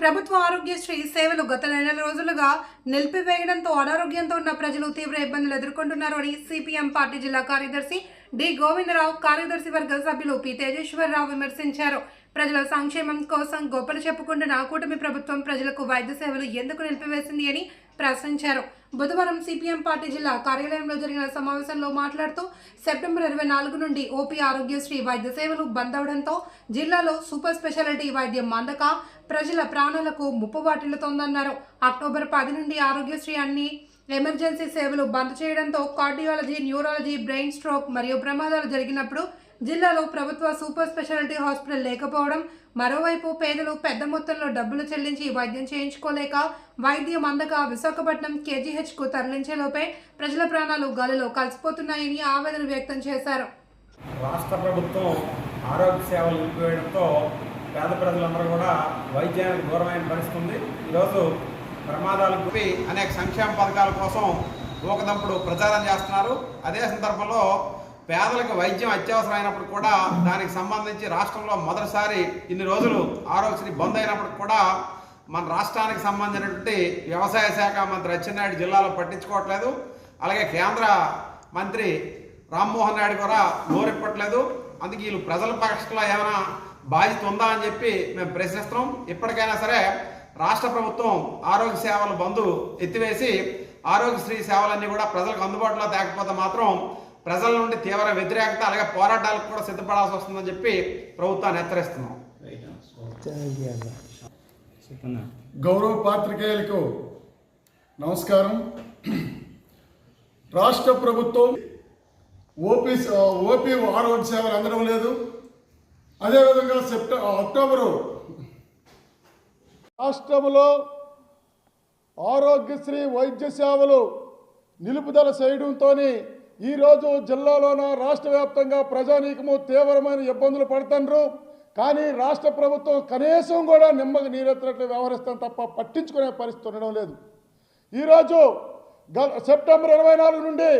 ప్రభుత్వ ఆరోగ్యశ్రీ సేవలు గత నెల రోజులుగా నిలిపివేయడంతో అనారోగ్యంతో ఉన్న ప్రజలు తీవ్ర ఇబ్బందులు ఎదుర్కొంటున్నారు అని సిపిఎం పార్టీ జిల్లా కార్యదర్శి డి గోవిందరావు కార్యదర్శి వర్గ సభ్యులు పి తేజేశ్వరరావు విమర్శించారు. ప్రజల సంక్షేమం కోసం గొప్పలు చెప్పుకుంటున్న కూటమి ప్రభుత్వం ప్రజలకు వైద్య సేవలు ఎందుకు నిలిపివేసింది అని ప్రశ్నించారు బుధవారం సిపిఎం పార్టీ జిల్లా కార్యాలయంలో జరిగిన సమావేశంలో మాట్లాడుతూ సెప్టెంబర్ ఇరవై నాలుగు నుండి ఓపీ ఆరోగ్యశ్రీ వైద్య సేవలు బంద్ అవడంతో జిల్లాలో సూపర్ స్పెషాలిటీ వైద్యం అందక ప్రజల ప్రాణాలకు ముప్పు వాటిల్లుతోందన్నారు. అక్టోబర్ పది నుండి ఆరోగ్యశ్రీ అన్ని ఎమర్జెన్సీ సేవలు బంద్ చేయడంతో కార్డియాలజీ న్యూరాలజీ బ్రెయిన్ స్ట్రోక్ మరియు ప్రమాదాలు జరిగినప్పుడు జిల్లాలో ప్రభుత్వ సూపర్ స్పెషాలిటీ హాస్పిటల్ లేకపోవడం మరోవైపు పేదలు పెద్ద మొత్తంలో డబ్బులు చెల్లించి వైద్యం చేయించుకోలేక వైద్యం అందక విశాఖపట్నం కేజీహెచ్కు తరలించేలోపే ప్రజల ప్రాణాలు గాలిలో కలిసిపోతున్నాయని ఆవేదన వ్యక్తం చేశారు. రాష్ట్ర ప్రభుత్వం ఆరోగ్య సేవలు నిలిపివేయడంతో పేద ప్రజలందరూ కూడా వైద్యానికి దూరమైన పరిస్థితుంది. ఈరోజు ప్రమాదాలు అనేక సంక్షేమ పథకాల కోసం ఊకదంపుడు ప్రచారం చేస్తున్నారు. అదే సందర్భంలో పేదలకు వైద్యం అత్యవసరమైనప్పుడు కూడా దానికి సంబంధించి రాష్ట్రంలో మొదటిసారి ఇన్ని రోజులు ఆరోగ్యశ్రీ బంద్ అయినప్పుడు కూడా మన రాష్ట్రానికి సంబంధించినటువంటి వ్యవసాయ శాఖ మంత్రి అచ్చెన్నాయుడు జిల్లాలో పట్టించుకోవట్లేదు. అలాగే కేంద్ర మంత్రి రామ్మోహన్ నాయుడు కూడా నోరెప్పట్లేదు. అందుకే వీళ్ళు ప్రజల పక్షంలో ఏమైనా బాధ్యత ఉందా అని చెప్పి మేము ప్రశ్నిస్తున్నాం. ఇప్పటికైనా సరే రాష్ట్ర ప్రభుత్వం ఆరోగ్య సేవల బంధు ఎత్తివేసి ఆరోగ్యశ్రీ సేవలన్నీ కూడా ప్రజలకు అందుబాటులో తేకపోతే మాత్రం ప్రజల నుండి తీవ్ర వ్యతిరేకత అలాగే పోరాటాలకు కూడా సిద్ధపడాల్సి వస్తుందని చెప్పి ప్రభుత్వాన్ని హెచ్చరిస్తున్నాం. గౌరవ పాత్రికేయులకు నమస్కారం. రాష్ట్ర ప్రభుత్వం ఓపీ ఓపీ ఆరోగ్య సేవలు అందడం లేదు. అదేవిధంగా సెప్ట అక్టోబరు రాష్ట్రంలో ఆరోగ్యశ్రీ వైద్య సేవలు నిలుపుదల చేయడంతో ఈరోజు జిల్లాలోన రాష్ట్ర వ్యాప్తంగా ప్రజానీకము తీవ్రమైన ఇబ్బందులు పడుతున్నారు కానీ రాష్ట్ర ప్రభుత్వం కనీసం కూడా నిమ్మకి నీరెత్తినట్లు వ్యవహరిస్తాం తప్ప పట్టించుకునే పరిస్థితి ఉండడం లేదు. ఈరోజు గ- సెప్టెంబర్ ఇరవై నాలుగు నుండి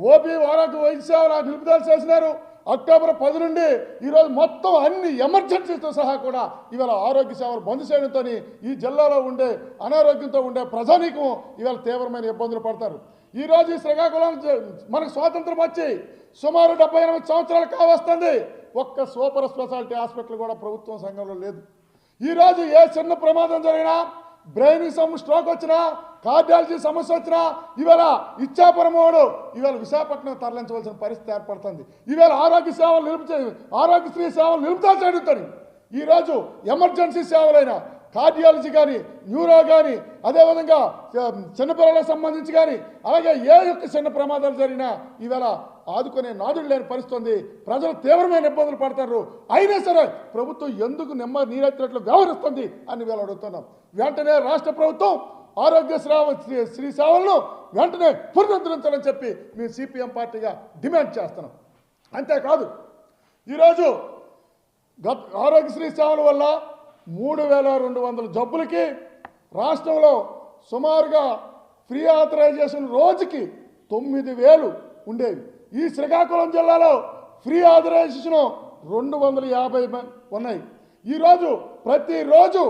ఓపీ వారాకు వైద్య సేవలు నిలుపుదల చేసినారు. అక్టోబర్ పది నుండి ఈరోజు మొత్తం అన్ని ఎమర్జెన్సీతో సహా కూడా ఇవాళ ఆరోగ్య సేవలు బంద్ చేయడంతో ఈ జిల్లాలో ఉండే అనారోగ్యంతో ఉండే ప్రజానీకం ఇవాళ తీవ్రమైన ఇబ్బందులు పడతారు. ఈరోజు ఈ శ్రీకాకుళం మనకు స్వాతంత్రం వచ్చి సుమారు డెబ్బై ఎనిమిది సంవత్సరాలు కావస్తుంది. ఒక్క సూపర్ స్పెషాలిటీ హాస్పిటల్ కూడా ప్రభుత్వం సంఘంలో లేదు. ఈరోజు ఏ చిన్న ప్రమాదం జరిగినా బ్రెయిన్ సమ్ స్ట్రోక్ వచ్చినా కార్డియాలజీ సమస్య వచ్చినా ఇవాళ ఇచ్చాపురమోడు ఇవాళ విశాఖపట్నం తరలించవలసిన పరిస్థితి ఏర్పడుతుంది. ఇవాళ ఆరోగ్య సేవలు నిలుపు ఆరోగ్యశ్రీ సేవలు నిలుపుతా చేయడం ఈరోజు ఎమర్జెన్సీ సేవలైనా కార్డియాలజీ కానీ న్యూరో కానీ అదేవిధంగా చిన్నపిల్లలకు సంబంధించి కానీ అలాగే ఏ యొక్క చిన్న ప్రమాదాలు జరిగినా ఈవేళ ఆదుకునే నాదుడు లేని పరిస్థితుంది. ప్రజలు తీవ్రమైన ఇబ్బందులు పడతారు. అయినా సరే ప్రభుత్వం ఎందుకు నిమ్మ నీరెత్తినట్లు వ్యవహరిస్తుంది అని వీళ్ళు అడుగుతున్నాం. వెంటనే రాష్ట్ర ప్రభుత్వం ఆరోగ్య శ్రావ శ్రీ- శ్రీ సేవలను వెంటనే పునరుద్ధరించాలని చెప్పి మేము సిపిఎం పార్టీగా డిమాండ్ చేస్తున్నాం. అంతేకాదు ఈరోజు గత ఆరోగ్యశ్రీ సేవల వల్ల మూడు వేల రెండు వందల జబ్బులకి రాష్ట్రంలో సుమారుగా ఫ్రీ ఆథరైజేషన్ రోజుకి తొమ్మిది వేలు ఉండేవి. ఈ శ్రీకాకుళం జిల్లాలో ఫ్రీ ఆథరైజేషన్ రెండు వందల యాభై ఉన్నాయి. ఈరోజు ప్రతిరోజు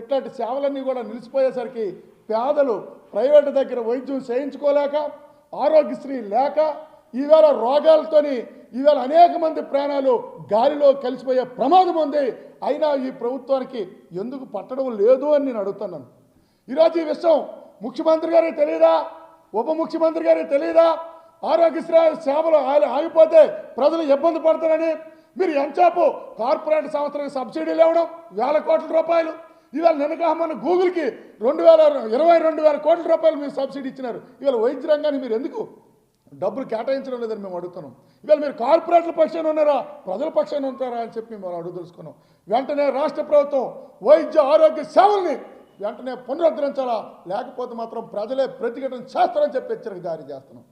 ఇట్లాంటి సేవలన్నీ కూడా నిలిచిపోయేసరికి పేదలు ప్రైవేటు దగ్గర వైద్యం చేయించుకోలేక ఆరోగ్యశ్రీ లేక ఈవేళ రోగాలతోని ఈవేళ అనేక మంది ప్రాణాలు గాలిలో కలిసిపోయే ప్రమాదం ఉంది. అయినా ఈ ప్రభుత్వానికి ఎందుకు పట్టడం లేదు అని నేను అడుగుతున్నాను. ఈరోజు ఈ విషయం ముఖ్యమంత్రి గారికి తెలియదా ఉప ముఖ్యమంత్రి గారికి తెలియదా ఆరోగ్యశ్రీ సేవలు ఆగిపోతే ప్రజలు ఇబ్బంది పడతారని మీరు ఎంచాపు కార్పొరేట్ సంస్థలకు సబ్సిడీలు ఇవ్వడం వేల కోట్ల రూపాయలు. ఇవాళ నిన్నగా గూగుల్కి రెండు వేల ఇరవై రెండు వేల కోట్ల రూపాయలు మీరు సబ్సిడీ ఇచ్చినారు. ఇవాళ వైద్య రంగాన్ని మీరు ఎందుకు డబ్బులు కేటాయించడం లేదని మేము అడుగుతున్నాం. ఇవాళ మీరు కార్పొరేట్ల పక్షాన ఉన్నారా? ప్రజల పక్షాన ఉంటారా అని చెప్పి మేము అడుగు తెలుసుకున్నాం. వెంటనే రాష్ట్ర ప్రభుత్వం వైద్య ఆరోగ్య సేవల్ని వెంటనే పునరుద్ధరించాలా? లేకపోతే మాత్రం ప్రజలే ప్రతిఘటన చేస్తారని చెప్పి హెచ్చరిక జారీ చేస్తున్నాం.